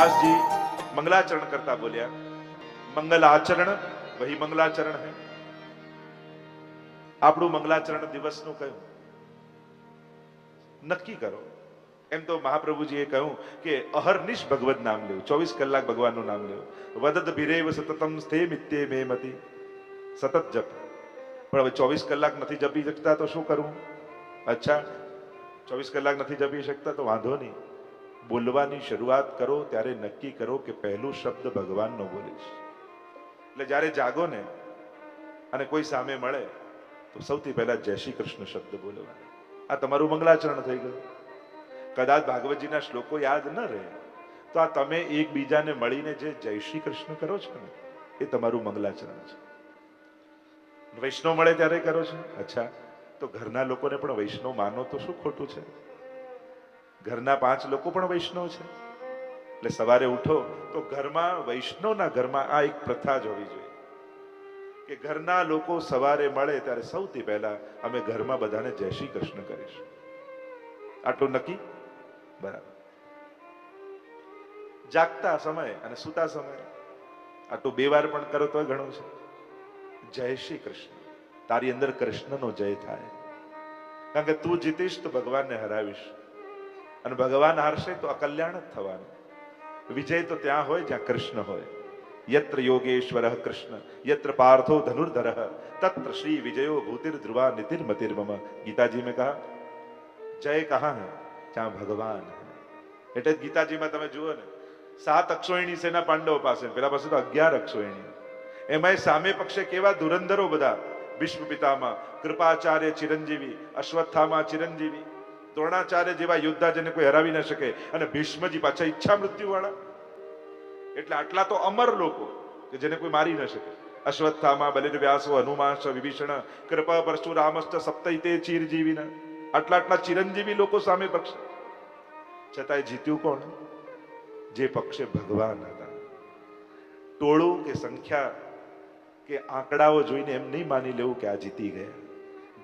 વ્યાસજી મંગલાચરણ કરતા બોલ્યા મંગલ આચરણ વહી મંગલાચરણ હે આપણું મંગલાચરણ દિવસનું કહ્યું નક્કી કરો એમ તો મહાપ્રભુજીએ કહ્યું કે અહર્નિશ ભગવત નામ લેવું, ચોવીસ કલાક ભગવાનનું નામ લેવું. વદત ભીરેવ સતતમ સ્થે મિત્યે મે મતી સતત જપ. પણ હવે ચોવીસ કલાક નથી જપી શકતા તો શું કરવું અચ્છા, ચોવીસ કલાક નથી જપી શકતા તો વાંધો નહીં. બોલવાની શરૂઆત કરો, ત્યારે નક્કી કરો કે પહેલું શબ્દ ભગવાનનો બોલીશ. એટલે જ્યારે જાગો ને અને કોઈ સામે મળે, તો સૌથી પહેલા જય શ્રી કૃષ્ણ શબ્દ બોલવાનો. આ તમારું મંગલાચરણ થઈ ગયું. કદાચ ભાગવતજીના શ્લોકો યાદ ન રહે, તો આ તમે એકબીજાને મળીને જે જય શ્રી કૃષ્ણ કરો છો ને, એ તમારું મંગલાચરણ છે. વૈષ્ણવ મળે ત્યારે કરો છો? અચ્છા. તો ઘરના લોકોને પણ વૈષ્ણવ માનો તો શું ખોટું છે? ઘરના પાંચ લોકો પણ વૈષ્ણવ છે. એટલે સવારે ઉઠો તો ઘરમાં, વૈષ્ણવના ઘરમાં આ એક પ્રથા જ હોવી જોઈએ. કે ઘરના લોકો સવારે મળે ત્યારે સૌથી પહેલા અમે ઘરમાં બધાને જય શ્રી કૃષ્ણ કરીશું. આટલું નક્કી? બરાબર. જાગતા સમય અને સુતા સમય આટલું બે વાર પણ કરો તો ઘણું છે. જય શ્રી કૃષ્ણ. તારી અંદર કૃષ્ણનો જય થાય. કારણ કે તું જીતીશ તો ભગવાનને હરાવીશ. અને ભગવાન હારશે તો અકલ્યાણ જ થવાનું. વિજય તો ત્યાં હોય જ્યાં કૃષ્ણ હોય. યત્ર યોગેશ્વર કૃષ્ણ, યત્ર પાર્થો ધનુર્ધર, તત્ર શ્રી વિજયો ભૂતિર ધ્રુવા નિતિર મતિર મમ ગીતાજી મેં કહા, જય કહા હે, જ્યાં ભગવાન એટલે ગીતાજીમાં તમે જુઓ ને, સાત અક્ષોહિણી સેના પાંડવો પાસે પેલા પાસે તો અગિયાર અક્ષોહિણી એમાંય સામે પક્ષે કેવા ધુરંધરો બધા? ભીષ્મ પિતામાં કૃપાચાર્ય ચિરંજીવી, અશ્વત્થામાં ચિરંજીવી. દ્રોણાચાર્ય જેવા યોદ્ધા જેને કોઈ હરાવી ન શકે અને ભીષ્મજી પાછા ઈચ્છા મૃત્યુ વાળા એટલે આટલા તો અમર લોકો કે જેને કોઈ મારી ન શકે. અશ્વત્થામાં વ્યાસ હનુમાશ વિભીષણ, કૃપા પરશુરામશ્ચ સપ્તૈતે ચિરજીવીના. આટલા આટલા ચિરંજીવી લોકો સામે પક્ષ. છતાંય જીત્યું કોણ? જે પક્ષે ભગવાન હતા. ટોળું કે સંખ્યા કે આંકડાઓ જોઈને એમ નહીં માની લેવું કે આ જીતી ગયા.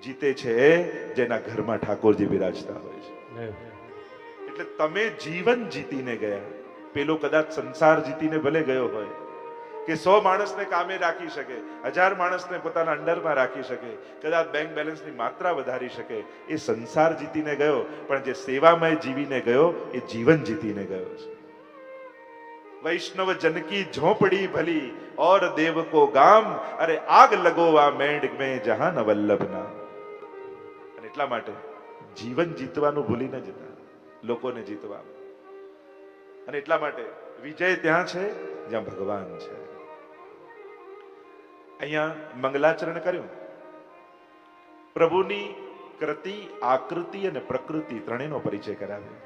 જીતે છે જેના ઘરમાં ઠાકોરજી બિરાજતા હોય છે. એટલે તમે જીવન જીતીને ગયા. પેલો કદાચ સંસાર જીતીને ભલે ગયો હોય કે સો માણસને કામે રાખી શકે હજાર માણસને પોતાના અંડરમાં રાખી શકે કદાચ બેંક બેલેન્સની માત્રા વધારી શકે એ સંસાર જીતીને ગયો પણ જે સેવામય જીવીને ગયો એ જીવન જીતીને ગયો છે. વૈષ્ણવ જનકી ઝોપડી ભલી ઓર દેવ કો ગામ અરે આગ લગોવા મેંડ મેં જહાન વલ્લભ નામ એટલા માટે જીવન જીતવાનું ભૂલી ન જતા, લોકોને જીતવા. અને એટલા માટે વિજય ત્યાં છે, જ્યાં ભગવાન છે. અહીંયા મંગલાચરણ કર્યું. પ્રભુની કૃતિ, આકૃતિ અને પ્રકૃતિ ત્રણેયનો પરિચય કરાવ્યો.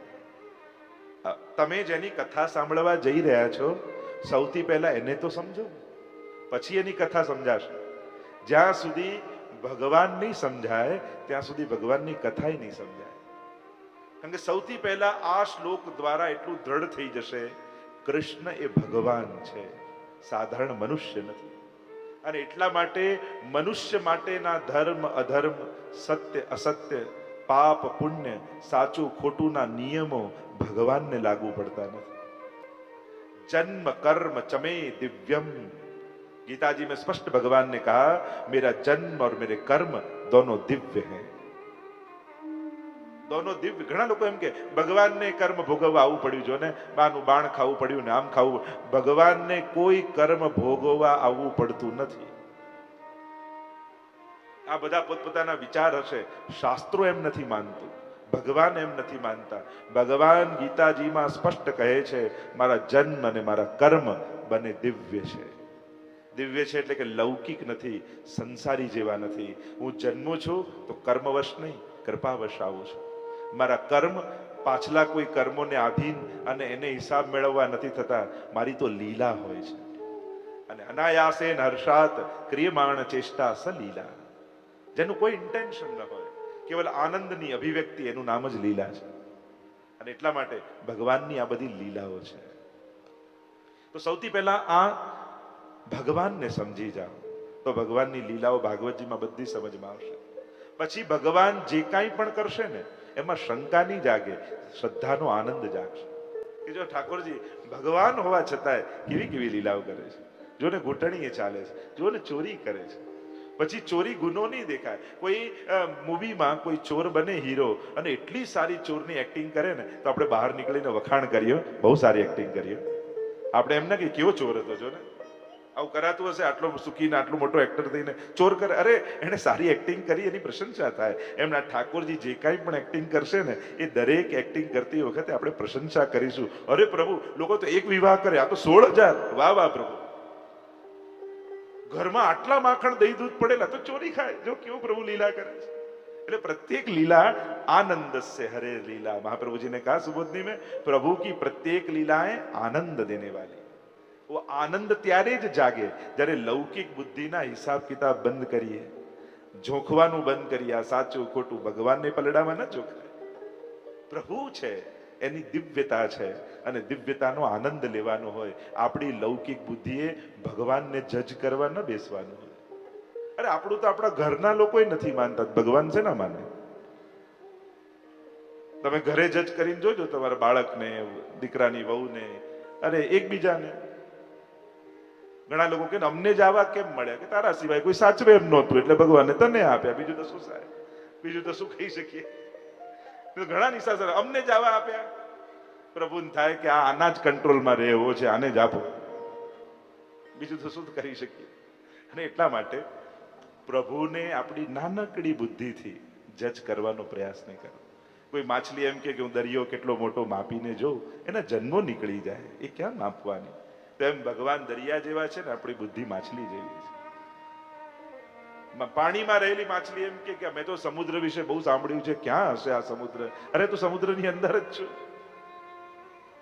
તમે જેની કથા સાંભળવા જઈ રહ્યા છો, સૌથી પહેલા એને તો સમજો. પછી એની કથા સમજાશે. જ્યાં સુધી ભગવાન નહીં સમજાય, ત્યાં સુધી ભગવાનની કથાય નહીં સમજાય. કારણ કે સૌથી પહેલા આ શ્લોક દ્વારા એટલું દ્રઢ થઈ જશે, કૃષ્ણ એ ભગવાન છે, સાધારણ મનુષ્ય નથી. અને એટલા માટે મનુષ્ય માટેના ધર્મ, અધર્મ, સત્ય, અસત્ય, પાપ, પુણ્ય, સાચું, ખોટુંના નિયમો ભગવાનને લાગુ પડતા નથી. જન્મ, કર્મ, ચમે, દિવ્યમ गीता जी में स्पष्ट भगवान ने कहा मेरा जन्म और मेरे कर्म दोनों दिव्य हैं દોનો દિવ્ય ઘણા લોકો એમ કે ભગવાનને કર્મ ભોગવવા આવવું પડ્યું જો ને બાનું બાણ ખાવું પડ્યું ને આમ ખાવું ભગવાનને કોઈ કર્મ ભોગવવા આવવું પડતું નથી આ બધા પોતપોતાના વિચાર હશે શાસ્ત્રો એમ નથી માનતું ભગવાન એમ નથી માનતા ભગવાન ગીતાજીમાં સ્પષ્ટ કહે છે મારા જન્મ અને મારા કર્મ બંને દિવ્ય છે દિવ્ય છે એટલે કે લૌકિક નથી, સંસારી જેવા નથી. હું જન્મું છું તો કર્મવશ નહીં, કૃપાવશ આવું છું. મારા કર્મ, પાછલા કોઈ કર્મોને આધીન અને એને હિસાબ મેળવવા નથી થતા. મારી તો લીલા હોય છે. અને અનાયાસે હર્ષાત ક્રિયમાણ ચેષ્ટા સ લીલા. જેનું કોઈ ઇન્ટેન્શન ન હોય. કેવલ આનંદની અભિવ્યક્તિ એનું નામ જ લીલા છે. અને એટલા માટે ભગવાનની આ બધી લીલાઓ છે. તો સૌથી પહેલા આ ભગવાનને સમજી જાઓ. તો ભગવાનની લીલાઓ ભાગવતજીમાં બધી સમજમાં આવશે. પછી ભગવાન જે કાંઈ પણ કરશે ને, એમાં શંકા નહીં જાગે, શ્રદ્ધાનો આનંદ જાગશે. કે જો ઠાકોરજી, ભગવાન હોવા છતાંય કેવી કેવી લીલાઓ કરે છે? જોને ઘૂંટણીએ ચાલે છે, જોને ચોરી કરે છે. પછી ચોરી ગુનો નહીં દેખાય. કોઈ મૂવીમાં કોઈ ચોર બને હીરો અને એટલી સારી ચોરની એક્ટિંગ કરે ને, તો આપણે બહાર નીકળીને વખાણ કરીએ. બહુ સારી એક્ટિંગ કરીએ. આપણે એમ ના કે કેવો ચોર હતો જો ને આવું કરાતું હશે? આટલો સુખીને આટલો મોટો એક્ટર થઈને ચોર કરે? અરે, એણે સારી એક્ટિંગ કરી, એની પ્રશંસા થાય. એમના ઠાકોરજી જે કાંઈ પણ એક્ટિંગ કરશે ને, એ દરેક એક્ટિંગ કરતી વખતે આપણે પ્રશંસા કરીશું. અરે પ્રભુ, લોકો તો એક વિવાહ કરે, આ તો સોળ હજાર. વાહ વાહ, પ્રભુ. ઘરમાં આટલા માખણ દહીં દૂધ પડેલા તો ચોરી ખાય. જો કેવું પ્રભુ લીલા કરે છે. એટલે પ્રત્યેક લીલા આનંદ છે હરે લીલા. મહાપ્રભુજીને કહા, સુબોધની મેં, પ્રભુ કી પ્રત્યેક લીલાએ આનંદ દેને વાલી. આનંદ ત્યારે જ જાગે જ્યારે લૌકિક બુદ્ધિના હિસાબ કિતાબ બંધ કરીએ જોખવાનું બંધ કરીએ આ સાચું ખોટું ભગવાનને પલડામાં ન જોખાય પ્રભુ છે એની દિવ્યતા છે અને દિવ્યતાનો આનંદ લેવાનો હોય આપણી લૌકિક બુદ્ધિએ ભગવાનને જજ કરવા ન બેસવાનું હોય અરે આપણું તો આપણા ઘરના લોકોય નથી માનતા ભગવાન છે ના માને તમે ઘરે જજ કરીને જોજો તમારા બાળકને દીકરાની વહુને અરે એકબીજાને ઘણા લોકો કે અમને જ આવા કેમ મળ્યા? કે તારા સિવાય કોઈ સાચવે એમ નહોતું. એટલે ભગવાને તને આપ્યા. બીજું તો શું સાહેબ? બીજું તો શું કહી શકીએ? ઘણા નિશાસર અમને જ આપ્યા. પ્રભુને થાય કે આ આના જ કંટ્રોલમાં રહેવો છે, આને જ આપો. બીજું તો શું કરી શકીએ? અને એટલા માટે પ્રભુને આપણી નાનકડી બુદ્ધિથી જજ કરવાનો પ્રયાસ નહીં કરો કોઈ માછલી એમ કે હું દરિયો કેટલો મોટો માપીને જોઉં, એના જન્મો નીકળી જાય. એ ક્યાં માપવાની? તેમ ભગવાન દરિયા જેવા છે ને, આપણી બુદ્ધિ માછલી જેવી છે. પાણીમાં રહેલી માછલી એમ કે મેં તો સમુદ્ર વિશે બહુ સાંભળ્યું છે, ક્યાં હશે આ સમુદ્ર? અરે, તું સમુદ્રની અંદર જ છું.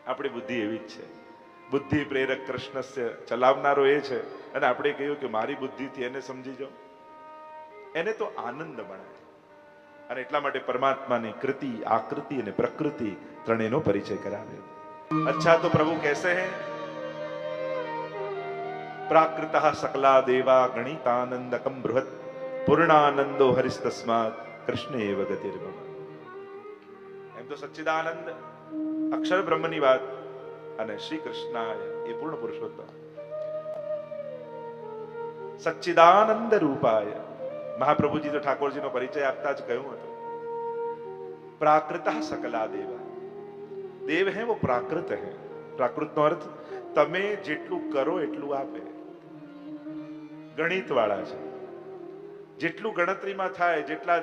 આપણી બુદ્ધિ એવી જ છે. બુદ્ધિ પ્રેરક કૃષ્ણ ચલાવનારો એ છે. અને આપણે કહ્યું કે મારી બુદ્ધિથી એને સમજી જાઓ. એને તો આનંદ મળે. અને એટલા માટે પરમાત્માની કૃતિ, આકૃતિ અને પ્રકૃતિ ત્રણેયનો પરિચય કરાવ્યો અચ્છા, તો પ્રભુ કહેશે હે? પ્રાકૃત સકલા દેવા ગણિતાનંદકમ બૃહત પૂર્ણાનંદો હરિસ્તસ્માત કૃષ્ણ એવ ગતિર્ભવ એમ તો સચ્ચિદાનંદ અક્ષર બ્રહ્મની વાત અને શ્રી કૃષ્ણ એ પૂર્ણ પુરુષોત્તમ સચ્ચિદાનંદ રૂપાય મહાપ્રભુજી તો ઠાકોરજીનો પરિચય આપતા જ કહ્યું હતું પ્રાકૃત સકલા દેવા દેવ હે વો પ્રાકૃત હે પ્રાકૃતનો અર્થ તમે જેટલું કરો એટલું આપે ગણિત વાળા છે. જેટલું ગણતરીમાં થાય, જેટલા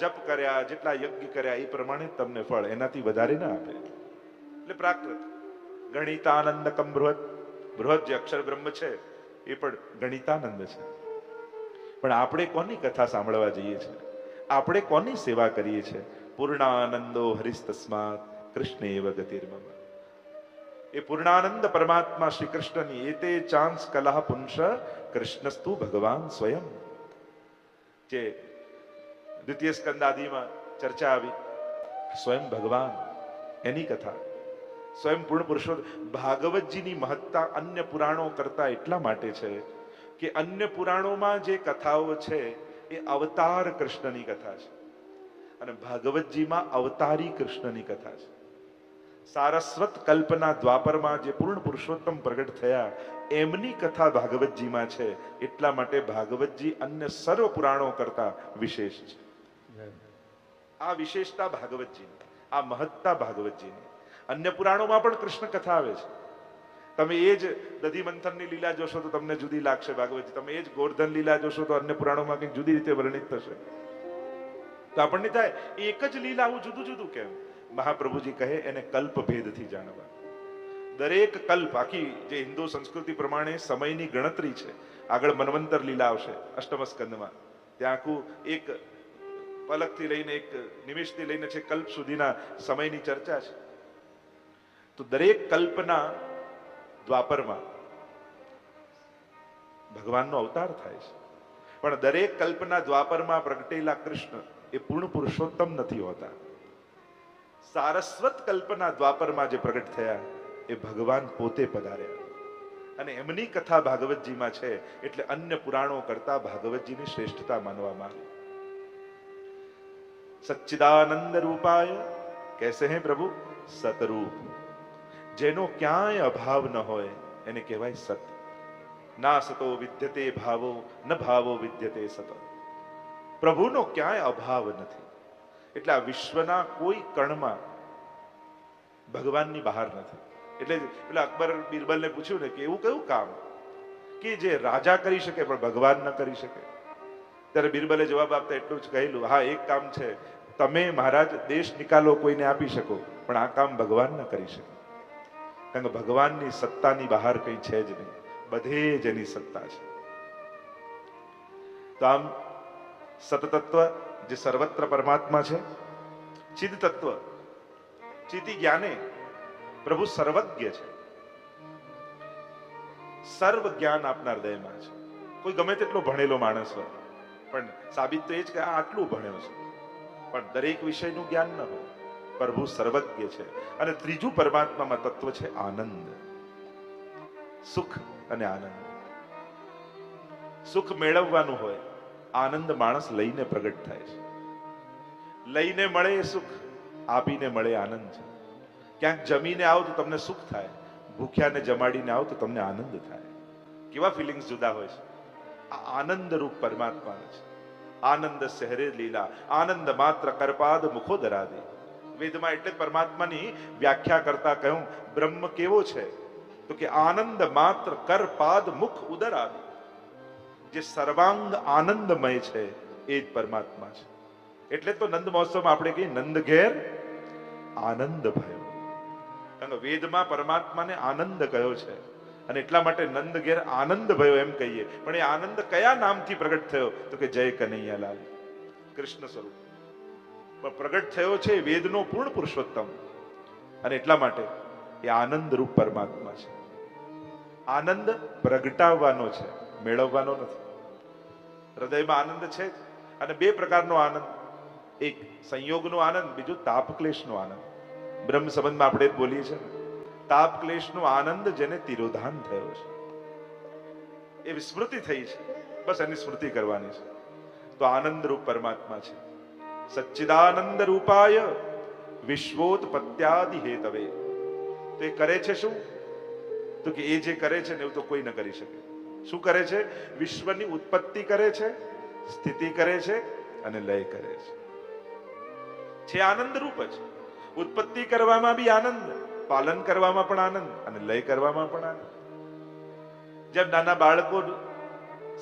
જપ કર્યા, જેટલા યજ્ઞ કર્યા, એ પ્રમાણે તમને ફળ એનાથી વધારે ના આપે. એટલે પ્રાકૃત. ગણિતાનંદ કમ બૃહદ. બૃહદ જે અક્ષર બ્રહ્મ છે, એ પણ ગણિતાનંદ છે. પણ આપણે કોની કથા સાંભળવા જઈએ છીએ? આપણે કોની સેવા કરીએ છીએ? પૂર્ણાનંદો હરિસ્તસ્માત કૃષ્ણ એવ ગતિર્મમ. એ પૂર્ણાનંદ પરમાત્મા શ્રી કૃષ્ણની એતે ચાંસ કલા પુંશ કૃષ્ણસ્તુ ભગવાન સ્વયં. જે દ્વિતીય સ્કંદાદિમાં ચર્ચા આવી, સ્વયં ભગવાન, એની કથા. સ્વયં પૂર્ણ પુરુષોત્તમ ભાગવતજીની મહત્તા અન્ય પુરાણો કરતા એટલા માટે છે કે અન્ય પુરાણોમાં જે કથાઓ છે એ અવતાર કૃષ્ણની કથા છે. અને ભાગવતજીમાં અવતારી કૃષ્ણની કથા છે. સારસ્વત કલ્પના દ્વાપરમાં જે પૂર્ણ પુરુષોત્તમ પ્રગટ થયા, એમની કથા ભાગવતજીમાં છે. એટલા માટે ભાગવતજી અન્ય સર્વ પુરાણો કરતા વિશેષ છે. આ વિશેષતા ભાગવતજીની, આ મહત્તા ભાગવતજીની. અન્ય પુરાણોમાં પણ કૃષ્ણ કથા આવે છે. તમે એ જ દધી મંથનની લીલા જોશો તો તમને જુદી લાગશે, ભાગવતજી. તમે એ જ ગોરધન લીલા જોશો તો અન્ય પુરાણોમાં કંઈક જુદી રીતે વર્ણિત થશે. તો આપણને થાય, એક જ લીલા આવું જુદું જુદું કેમ? મહાપ્રભુજી કહે, એને કલ્પ ભેદથી જાણવા. દરેક કલ્પ, આખી જે હિન્દુ સંસ્કૃતિ પ્રમાણે સમયની ગણતરી છે, આગળ મનવંતર લીલા આવશે અષ્ટમ સ્કંદમાં ત્યાં આખું એક પલકથી લઈને, એક નિમિષથી લઈને છે, કલ્પ સુધીના સમયની ચર્ચા છે. તો દરેક કલ્પના દ્વાપરમાં ભગવાનનો અવતાર થાય છે. પણ દરેક કલ્પના દ્વાપરમાં પ્રગટેલા કૃષ્ણ એ પૂર્ણ પુરુષોત્તમ નથી હોતા. સારસ્વત કલ્પના દ્વાપરમાં જે પ્રગટ થયા, એ ભગવાન પોતે પધાર્યા. અને એમની કથા ભાગવતજીમાં છે, એટલે અન્ય પુરાણો કરતા ભાગવતજીની શ્રેષ્ઠતા માનવામાં આવી. સચ્ચિદાનંદ રૂપાય કેસે હે પ્રભુ, સતરૂપ. જેનો ક્યાંય અભાવ ન હોય, એને કહેવાય સત. ના સતો વિદ્યતે ભાવો, ન ભાવો વિદ્યતે સત. પ્રભુનો ક્યાંય અભાવ નથી. એટલે આ વિશ્વના કોઈ કણમાં ભગવાનની બહાર નથી એટલે પેલા અકબર બિરબલને પૂછ્યું ને કે એવું કયું કામ? કે જે રાજા કરી શકે પણ ભગવાન ન કરી શકે. ત્યારે બિરબલે જવાબ આપતા એટલું જ કહેલું, હા, એક કામ છે. તમે મહારાજ દેશ નિકાલો, કોઈને આપી શકો, પણ આ કામ ભગવાન ન કરી શકે. કારણ કે ભગવાનની સત્તાની બહાર કંઈ છે જ નહીં. બધે જ એની સત્તા છે. તો આમ સતતત્વ જે સર્વત્ર પરમાત્મા છે ચિદ તત્વ ચિતિ જ્ઞાને પ્રભુ સર્વજ્ઞ છે. સર્વ જ્ઞાન આપનાર હૃદયમાં છે. કોઈ ગમે તેટલો ભણેલો માણસ હોય, પણ સાબિત તો એ જ કે આટલું ભણ્યો છે. પણ દરેક વિષયનું જ્ઞાન ન હોય, પ્રભુ સર્વજ્ઞ છે. અને ત્રીજું પરમાત્મામાં તત્વ છે આનંદ. સુખ અને આનંદ. સુખ મેળવવાનું હોય આનંદ માણસ લઈને પ્રગટ થાય છે. લઈને મળે એ સુખ, આપીને મળે આનંદ છે. ક્યાંક જમીને આવો તો તમને સુખ થાય, ભૂખ્યાને જમાડીને આવો તો તમને આનંદ થાય. કેવા ફિલિંગ્સ જુદા હોય છે? આ આનંદ રૂપ પરમાત્મા છે. આનંદ શહેરે લીલા, આનંદ માત્ર કરપાદ મુખો દરાદે વેદમાં એટલે પરમાત્માની વ્યાખ્યા કરતા કહ્યું, બ્રહ્મ કેવો છે? તો કે આનંદ માત્ર કરપાદ મુખ ઉદર આદિ જે સર્વાંગ આનંદમય છે એ જ પરમાત્મા છે. એટલે તો નંદ મહોત્સવમાં આપણે કહીએ નંદ ઘેર આનંદ ભયો. કારણ કે વેદમાં પરમાત્માને આનંદ કયો છે અને એટલા માટે નંદ ઘેર આનંદ ભયો એમ કહીએ. પણ એ આનંદ કયા નામથી પ્રગટ થયો? તો કે જય કનૈયાલાલ. કૃષ્ણ સ્વરૂપ. પણ પ્રગટ થયો છે વેદનો પૂર્ણ પુરુષોત્તમ. અને એટલા માટે એ આનંદ રૂપ પરમાત્મા છે. આનંદ પ્રગટાવવાનો છે. મેળવવાનો નથી. હૃદયમાં આનંદ છે જ. અને બે પ્રકારનો આનંદ. એક સંયોગનો આનંદ, બીજું તાપ ક્લેશનો આનંદ. બ્રહ્મ સંબંધમાં આપણે બોલીએ છીએ તાપ ક્લેશનો આનંદ જેને તિરોધાન થયો છે. એ વિસ્મૃતિ થઈ છે. બસ એની સ્મૃતિ કરવાની છે. તો આનંદ રૂપ પરમાત્મા છે. સચ્ચિદાનંદ રૂપાય વિશ્વોત્પત્યાદિ હેતવે. તો એ કરે છે શું? તો કે એ જે કરે છે ને એવું તો કોઈ ન કરી શકે. શું કરે છે? વિશ્વની ઉત્પત્તિ કરે છે, સ્થિતિ કરે છે અને લય કરે છે. છે આનંદ રૂપ જ. ઉત્પત્તિ કરવામાં બી આનંદ, પાલન કરવામાં પણ આનંદ અને લય કરવામાં પણ આનંદ. જેમ નાના બાળકો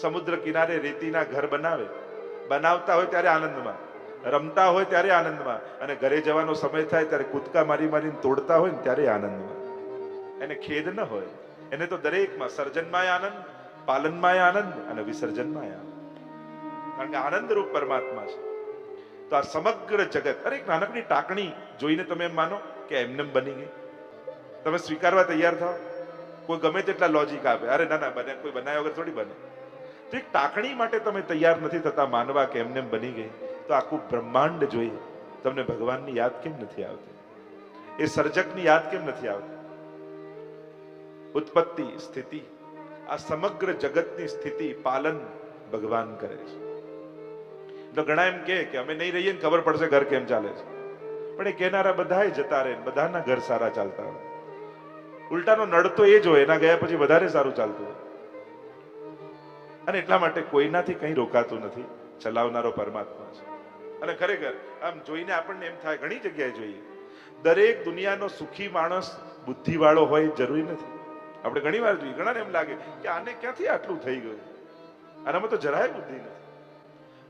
સમુદ્ર કિનારે રેતીના ઘર બનાવે, બનાવતા હોય ત્યારે આનંદમાં, રમતા હોય ત્યારે આનંદમાં અને ઘરે જવાનો સમય થાય ત્યારે કૂદકા મારી મારીને તોડતા હોય ને ત્યારે આનંદમાં. એને ખેદ ન હોય. એને તો દરેકમાં સર્જનમાં આનંદ પાલનમાં આનંદ અને વિસર્જનમાં આનંદ. કારણ કે આનંદરૂપ પરમાત્મા છે. તો આ સમગ્ર જગત, અરે એક નાનકડી ટાંકણી જોઈને તમે એમ માનો કે એમનેમ બની ગઈ. તમે સ્વીકારવા તૈયાર થાઓ? કોઈ ગમે તેટલા લોજિક આપે. અરે ના ના, બને. કોઈ બનાવ્યા વગર થોડી બને. તો એક ટાંકણી માટે તમે તૈયાર નથી થતા માનવા કે એમનેમ બની ગઈ. તો આખું બ્રહ્માંડ જોઈ તમને ભગવાનની યાદ કેમ નથી આવતી? એ સર્જકની યાદ કેમ નથી આવતી? ઉત્પત્તિ, સ્થિતિ આ સમગ્ર જગતની સ્થિતિ પાલન ભગવાન કરે છે. તો ઘણા એમ કે અમે નહીં રહીએ ને ખબર પડશે ઘર કેમ ચાલે છે. પણ એ કહેનારા બધાએ જતા રહે બધાના ઘર સારા ચાલતા હોય. ઉલટાનો નડતો એ જ હોય, એના ગયા પછી વધારે સારું ચાલતું હોય. અને એટલા માટે કોઈનાથી કંઈ રોકાતું નથી, ચલાવનારો પરમાત્મા છે. અને ખરેખર આમ જોઈને આપણને એમ થાય, ઘણી જગ્યાએ જોઈએ. દરેક દુનિયાનો સુખી માણસ બુદ્ધિવાળો હોય, જરૂરી નથી. આપણે ઘણી વાર જોઈએ, ઘણાને એમ લાગે કે આને ક્યાંથી આટલું થઈ ગયું? આનામાં તો જરાય બુદ્ધિ નથી.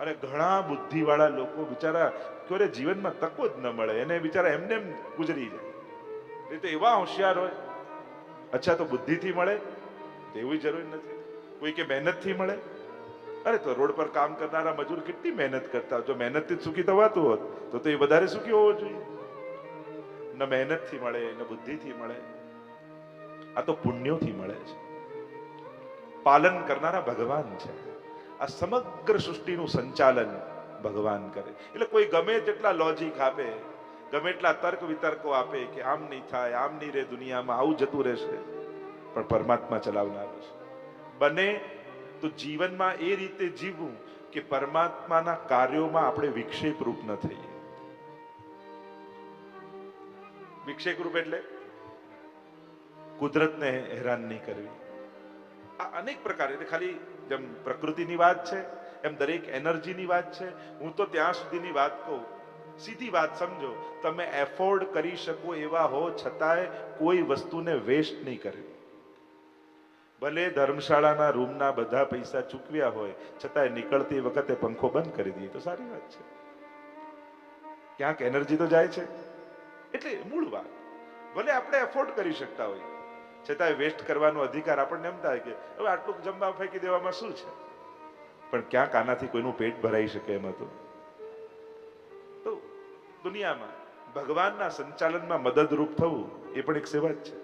અને ઘણા બુદ્ધિવાળા લોકો બિચારા ક્યારે જીવનમાં તકો જ ન મળે, એને બિચારા એમને એમ ગુજરી જાય. એ તો એવા હોશિયાર હોય. અચ્છા, તો બુદ્ધિથી મળે, તો એવી જરૂરી નથી. કોઈ કે મહેનતથી મળે. અરે, તો રોડ પર કામ કરનારા મજૂર કેટલી મહેનત કરતા. જો મહેનતથી સુખી થવાતું હોત, તો તો એ વધારે સુખી હોવો જોઈએ. ન મહેનતથી મળે, ન બુદ્ધિથી મળે. આ તો પુણ્યોથી મળે છે. પાલન કરનારા ભગવાન છે. આ સમગ્ર સૃષ્ટિનું સંચાલન ભગવાન કરે. એટલે કોઈ ગમે તેટલા લોજિક આપે, ગમે એટલા તર્ક વિતર્કો આપે કે આમ નહીં થાય, આમ નહીં રહે દુનિયામાં, આવું જતું રહેશે. પણ પરમાત્મા ચલાવનાર છે. બને તો જીવનમાં એ રીતે જીવવું કે પરમાત્માના કાર્યોમાં આપણે વિક્ષેપ રૂપ ન થઈએ. વિક્ષેપ રૂપ એટલે? કુદરતને હેરાન નહીં કરવી. આ અનેક પ્રકાર એટલે ખાલી જેમ પ્રકૃતિની વાત છે, એમ દરેક એનર્જીની વાત છે. હું તો ત્યાં સુધીની વાત કહું. સીધી વાત સમજો, તમે એફોર્ડ કરી શકો એવા હો છતાંય કોઈ વસ્તુને વેસ્ટ નહીં કરવી ભલે ધર્મશાળાના રૂમના બધા પૈસા ચૂકવ્યા હોય, છતાંય નીકળતી વખતે પંખો બંધ કરી દઈએ તો સારી વાત છે. ક્યાંક એનર્જી તો જાય છે. એટલે મૂળ વાત, ભલે આપણે એફોર્ડ કરી શકતા હોઈએ છતાંય વેસ્ટ કરવાનો અધિકાર આપણને એમ થાય કે હવે આટલું જમવા ફેંકી દેવામાં શું છે? પણ ક્યાંક આનાથી કોઈનું પેટ ભરાઈ શકે એમ હતું. તો દુનિયામાં ભગવાનના સંચાલનમાં મદદરૂપ થવું એ પણ એક સેવા જ છે.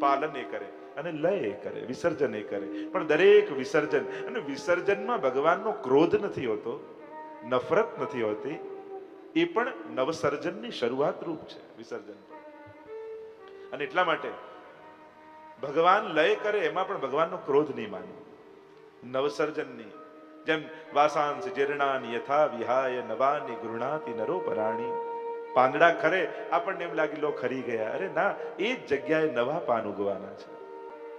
પાલન એ કરે અને લય એ કરે, વિસર્જન એ કરે. પણ દરેક વિસર્જન, અને વિસર્જનમાં ભગવાનનો ક્રોધ નથી હોતો, નફરત નથી હોતી, એ પણ નવસર્જનની શરૂઆત રૂપ છે વિસર્જન અને એટલા માટે ભગવાન લય કરે, એમાં પણ ભગવાનનો ક્રોધ નહીં માને. નવસર્જનની જેમ વાસાંશ જીર્ણાની યથા વિહાય નવાની ગૃણાતિ નરો પરાણી. પાંદડા ખરે, આપણને એમ લાગી લો ખરી ગયા. અરે ના, એ જ જગ્યાએ નવા પાન ઉગવાના છે.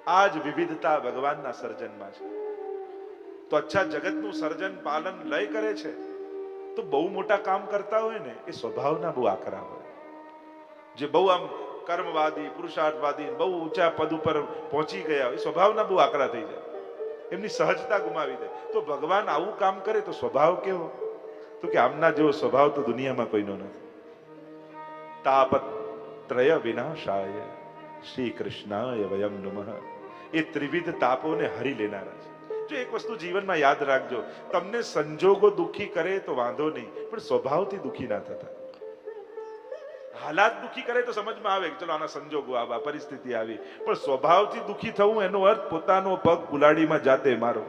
આ જ વિવિધતા ભગવાનના સર્જનમાં છે. તો અચ્છા જગતનું સર્જન, પાલન, લય કરે છે? તો બહુ મોટા કામ કરતા હોય ને, એ સ્વભાવના બહુ આકરા હોય. જે બહુ આમ કર્મવાદી, પુરુષાર્થવાદી બહુ ઊંચા પદ ઉપર પહોંચી ગયા એ સ્વભાવના બહુ આકરા થઈ જાય. એમની સહજતા ગુમાવી દે. તો ભગવાન આવું કામ કરે તો સ્વભાવ કેવો? તો કે આમના જેવો સ્વભાવ તો દુનિયામાં કોઈનો નથી. તાપત્રય વિનાશાય. શ્રી કૃષ્ણાય વયમ નમઃ. એ ત્રિવિધ તાપોને હરી લેનારા છે. જો એક વસ્તુ જીવનમાં યાદ રાખજો, તમને સંજોગો દુખી કરે તો વાંધો નહીં, પણ સ્વભાવથી દુખી ના થતા. હાલાત દુખી કરે તો સમજમાં આવે કે ચલો આના સંજોગો આવા પરિસ્થિતિ આવી. પણ સ્વભાવથી દુખી થવું એનો અર્થ પોતાનો પગ કુલાડીમાં જાતે મારો.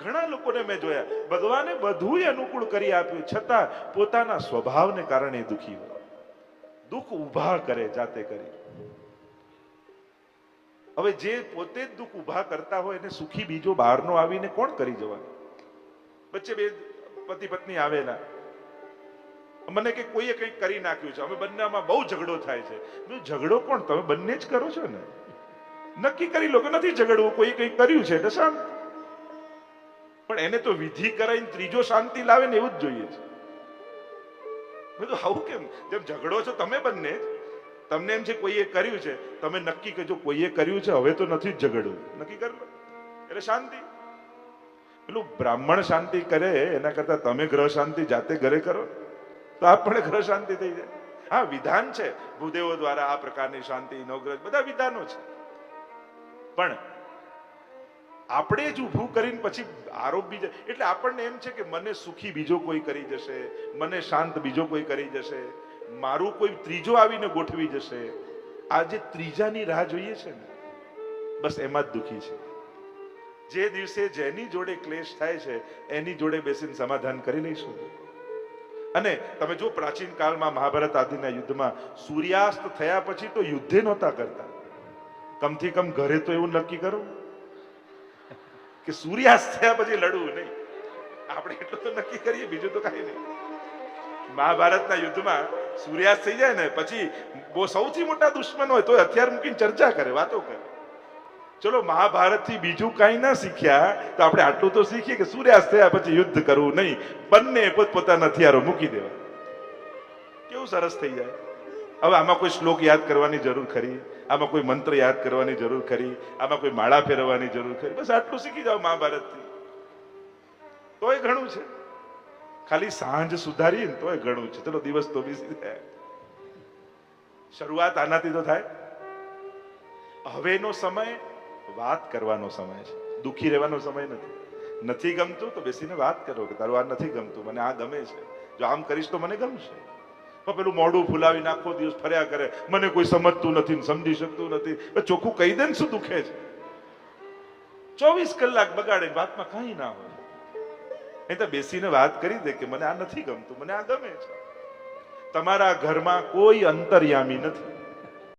ઘણા લોકોને મેં જોયા. ભગવાને બધું અનુકૂળ કરી આપ્યું. છતાં પોતાના સ્વભાવને કારણે દુખી હોય. દુઃખ ઊભા કરે જાતે કરી. હવે જે પોતે જ દુઃખ ઊભા કરતા હોય એને સુખી બીજો બહારનો આવીને કોણ કરી જવાનું? વચ્ચે બે પતિ પત્ની આવેલા. મને કે કોઈએ કંઈક કરી નાખ્યું છે. અમે બંનેમાં બહુ ઝઘડો થાય છે. ઝઘડો કોણ? તમે બંને જ કરો છો ને? નક્કી કરી લો કે નથી ઝઘડવું. કોઈ કંઈક કર્યું છે એટલે શાંત. પણ એને તો વિધિ કરાવીને ત્રીજો શાંતિ લાવે ને એવું જ જોઈએ છે. મેં તો આવું કેમ? જેમ ઝઘડો છો તમે બંને. તમને એમ છે કોઈએ કર્યું છે. તમે નક્કી કરજો કોઈએ કર્યું છે. હવે તો નથી ઝઘડવું. નક્કી કરી લો. એટલે શાંતિ. પેલું બ્રાહ્મણ શાંતિ કરે એના કરતા તમે ગ્રહ શાંતિ જાતે ઘરે કરો. તો આપણે ગ્રહ શાંતિ થઈ જાય. હા, વિધાન છે. ભૂદેવો દ્વારા આ પ્રકારની શાંતિ નવગ્રહ બધા વિધાનો છે. પણ આપણે જ ઊભું કરીને પછી આરોપ બીજા એટલે આપણને એમ છે કે મને સુખી બીજો કોઈ કરી જશે, મને શાંત બીજો કોઈ કરી જશે, મારું કોઈ ત્રીજો આવીને ગોઠવી જશે. આ જે ત્રીજાની રાહ જોઈએ છે ને, બસ એમાં જ દુખી છે. જે દિવસે જેની જોડે ક્લેશ થાય છે, એની જોડે બેસીને સમાધાન કરી લઈશું. અને તમે જો પ્રાચીન કાળમાં મહાભારત આદિના યુદ્ધમાં સૂર્યાસ્ત થયા પછી તો યુદ્ધે નહોતા કરતા. કમથી કમ ઘરે તો એવું નક્કી કરો કે સૂર્યાસ્ત થયા પછી લડવું નહીં. આપણે એટલું તો નક્કી કરીએ, બીજું તો કાંઈ નહીં. મહાભારતના યુદ્ધમાં સૂર્યાસ્ત થઈ જાય ને, પછી બહુ સૌથી મોટા દુશ્મન હોય તો હથિયાર મૂકીને ચર્ચા કરે, વાતો કરે. ચલો મહાભારતથી બીજું કાંઈ ના શીખ્યા, તો આપણે આટલું તો શીખીએ કે સૂર્યાસ્ત થયા પછી યુદ્ધ કરવું નહીં. બંને પોતપોતાના હથિયારો મૂકી દેવા. કેવું સરસ થઈ જાય. હવે આમાં કોઈ શ્લોક યાદ કરવાની જરૂર ખરી? આમાં કોઈ મંત્ર યાદ કરવાની જરૂર ખરી? આમાં કોઈ માળા ફેરવવાની જરૂર ખરી? બસ આટલું શીખી જાઓ મહાભારતથી. તોય ઘણું છે. ખાલી સાંજ સુધારીએ ને તોય ઘણું છે. ચલો, દિવસ તો બીસી થાય. શરૂઆત આનાથી તો થાય. હવેનો સમય વાત કરવાનો સમય છે. દુઃખી રહેવાનો સમય નથી. નથી ગમતું તો બેસીને વાત કરો કે તારું આ નથી ગમતું, મને આ ગમે છે. જો આમ કરીશ તો મને ગમશે. પણ પેલું મોઢું ફુલાવીને આખો દિવસ ફર્યા કરે, મને કોઈ સમજતું નથી સમજી શકતું નથી. ચોખ્ખું કહી દે ને શું દુખે છે. ચોવીસ કલાક બગાડે વાતમાં કઈ ના હોય. નહીં તો બેસીને વાત કરી દે કે મને આ નથી ગમતું, મને આ ગમે છે. તમારા ઘરમાં કોઈ અંતર્યામી નથી.